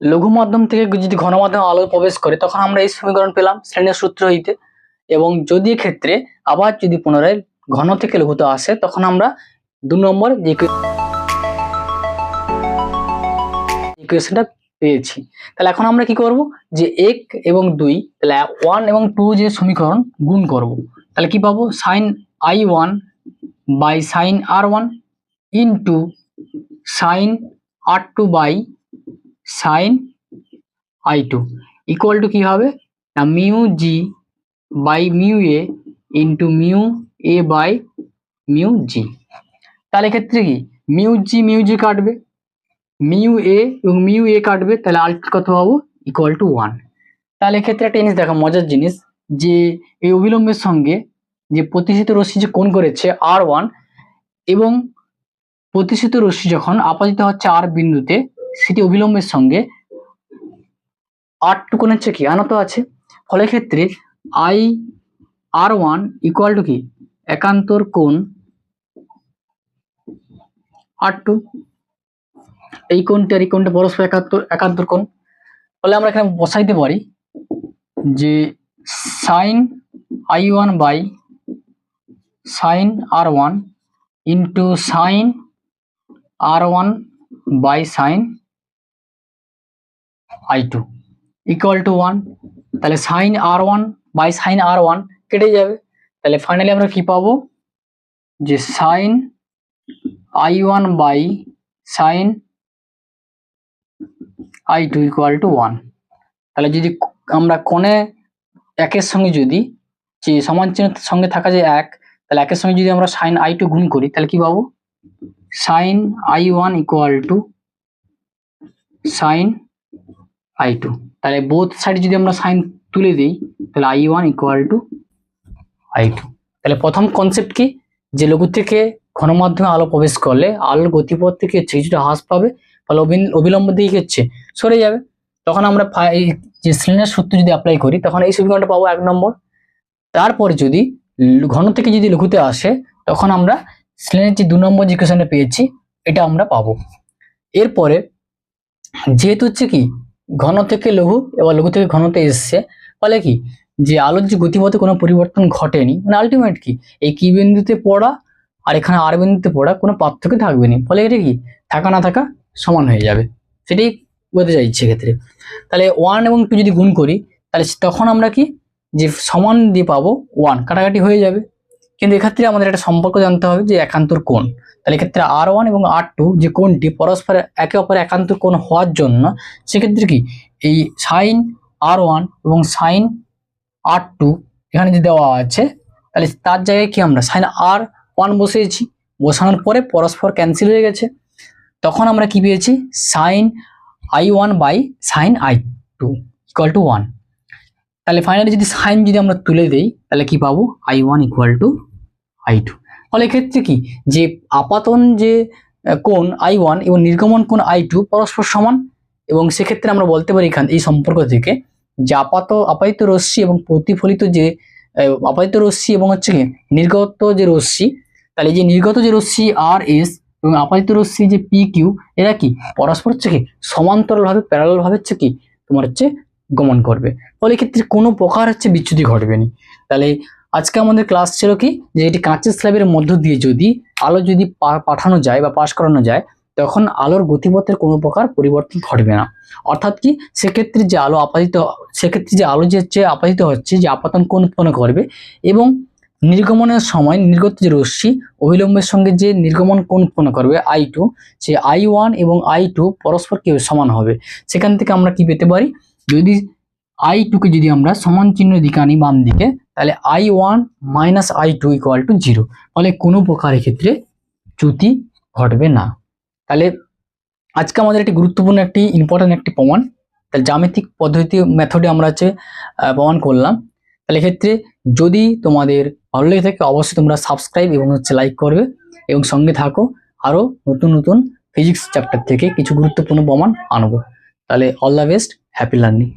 লঘু মাধ্যম থেকে যদি ঘন মাধ্যমে আলো প্রবেশ করে, তখন আমরা এই সমীকরণ পেলাম শ্রেণির সূত্র হইতে। এবং যদি ক্ষেত্রে আবার যদি পুনরায় ঘন থেকে লঘুতে আসে, তখন আমরা দু নম্বর ইকুয়েশনটা পেয়েছি। তাহলে এখন আমরা কি করব? যে এক এবং দুই, তাহলে ওয়ান এবং টু যে সমীকরণ গুণ করব। তাহলে কি পাবো? Sine i one by sine r one into sine r two by sine i two equal to কী হবে? না mu g by mu a into mu a by mu g তাহলে এক্ষেত্রে কি? মিউ জি মিউ জি কাটবে। Mu এ এবং mu এ কাটবে। তাহলে ultimate কত পাবো? ইকুয়াল টু ওয়ান তাহলে এক্ষেত্রে একটা জিনিস দেখা মজার জিনিস, যে এই অবিলম্বের সঙ্গে যে প্রতিষ্ঠিত রশ্মি যে কোণ করেছে আর ওয়ান এবং প্রতিষ্ঠিত রশ্মি যখন আপাতিত হচ্ছে আর বিন্দুতে সেটি অবিলম্বের সঙ্গে আর টু কোণের চেয়ে কি? আনত আছে। ফলে ক্ষেত্রে i r one equal to কি? একান্তর কোণ আর টু এই কোণটা আর এই কোণটা পরস্পর একাত্তর, একান্তর কোণ। ফলে আমরা এখানে বসাইতে পারি যে sine i one by sine r one into sine r one by sine i two equal to one তাহলে sine r one by sine r one কেটে যাবে। তাহলে ফাইনালি আমরা কি পাবো? যে sine i one by sine i two equal to one তাহলে যদি আমরা কোণে একের সঙ্গে যদি, যে সমান চিহ্নের সঙ্গে থাকা যে এক, তাহলে একের সঙ্গে যদি আমরা সাইন আই টু গুণ করি, তাহলে কি পাবো? Sine i one equal to sine i two তাহলে বোথ সাইড যদি আমরা সাইন তুলে দিই, তাহলে i one equal to i two তাহলে প্রথম কনসেপ্ট কি? যে লঘু থেকে ঘন মাধ্যমে আলো প্রবেশ করলে আলোর গতিপথ থেকে হচ্ছে কিছুটা হ্রাস পাবে, ফলে অবিলম্ব দিকে হচ্ছে সরে যাবে। তখন আমরা যে সিলিন্ডার সূত্র যদি অ্যাপ্লাই করি, তখন এই সমীকরণটা পাবো এক নম্বর। তারপরে যদি ঘন থেকে যদি লঘুতে আসে, তখন আমরা সিলিন্ডার যে দু নম্বর যে পেয়েছি, এটা আমরা পাবো। এরপরে যেহেতু হচ্ছে কি ঘন থেকে লঘু এবার লঘু থেকে ঘনতে এসছে। ফলে কি? যে আলোর যে গতিপথে কোনো পরিবর্তন ঘটেনি মানে আলটিমেট কি? এই কি বিন্দুতে পড়া আর এখানে আর বিন্দুতে পড়া কোনো পার্থক্য থাকবে না। ফলে এটা কি? থাকা না থাকা সমান হয়ে যাবে। সেটাই বলতে চাইছি ক্ষেত্রে তাহলে ওয়ান এবং টু যদি গুণ করি, তাহলে তখন আমরা কি? যে সমান দিয়ে পাবো ওয়ান কাটাকাটি হয়ে যাবে। কিন্তু এক্ষেত্রে আমাদের একটা সম্পর্ক জানতে হবে যে একান্তর কোণ। তাহলে এক্ষেত্রে আর ওয়ান এবং আর টু যে কোণটি পরস্পর একে অপরে একান্তর কোণ হওয়ার জন্য, সেক্ষেত্রে কি? এই সাইন আর ওয়ান এবং সাইন আর টু এখানে যে দেওয়া আছে, তাহলে তার জায়গায় কি আমরা সাইন আর ওয়ান বসিয়েছি, বসানোর পরে পরস্পর ক্যান্সেল হয়ে গেছে। তখন আমরা কি পেয়েছি? Sine i one by sine i two equal to one তাহলে ফাইনালি যদি সাইন যদি আমরা তুলে দেই, তাহলে কি পাবো? I one equal to i two ফলে এক্ষেত্রে কি? যে আপাতন যে কোণ আই ওয়ান এবং নির্গমন কোণ আই টু পরস্পর সমান এবং সেক্ষেত্রে আমরা বলতে পারি এখান, এই সম্পর্ক থেকে যে আপাত, আপাতিত রশ্মি এবং প্রতিফলিত যে আপাতিত রশ্মি এবং হচ্ছে কি, নির্গত যে রশ্মি, তাহলে যে নির্গত যে রশ্মি আর এস এবং আপাতিত রশ্মি যে পি কিউ এরা কি? পরস্পর হচ্ছে কি, সমান্তরালভাবে প্যারালাল ভাবে হচ্ছে কি, তোমার হচ্ছে গমন করবে। ফলে ক্ষেত্রে কোনো প্রকার হচ্ছে বিচ্যুতি ঘটবে না তাহলে আজকে আমাদের ক্লাস ছিল কি? যে এটি কাঁচের স্ল্যাবের মধ্য দিয়ে যদি আলো যদি পাঠানো যায় বা পাশ করানো যায়, তখন আলোর গতিপথের কোনো প্রকার পরিবর্তন ঘটবে না। অর্থাৎ কি? সেক্ষেত্রে যে আলো আপাতিত, সেক্ষেত্রে যে আলো যে হচ্ছে, আপাতিত হচ্ছে, যে আপাতন কোন উৎপন্ন করবে এবং নির্গমনের সময় নির্গত যে রশ্মি, অবিলম্বের সঙ্গে যে নির্গমন কোন উৎপন্ন করবে? আই টু সে আই ওয়ান এবং আই টু পরস্পর কেউ সমান হবে। সেখান থেকে আমরা কি পেতে পারি? যদি আই টুকে যদি আমরা সমান চিহ্ন দিকে আনি বাম দিকে, তাহলে i one minus i two equal to zero ফলে কোনো প্রকার ক্ষেত্রে চ্যুতি ঘটবে না। তাহলে আজকে আমাদের একটি গুরুত্বপূর্ণ একটি ইম্পর্টেন্ট একটি প্রমাণ। তাহলে জ্যামিতিক পদ্ধতি মেথডে আমরা হচ্ছে প্রমাণ করলাম। তাহলে এক্ষেত্রে যদি তোমাদের ভালো লেগে থাকে, অবশ্যই তোমরা সাবস্ক্রাইব এবং হচ্ছে লাইক করবে এবং সঙ্গে থাকো। আরও নতুন নতুন ফিজিক্স চ্যাপ্টার থেকে কিছু গুরুত্বপূর্ণ প্রমাণ আনব। তাহলে all the best happy learning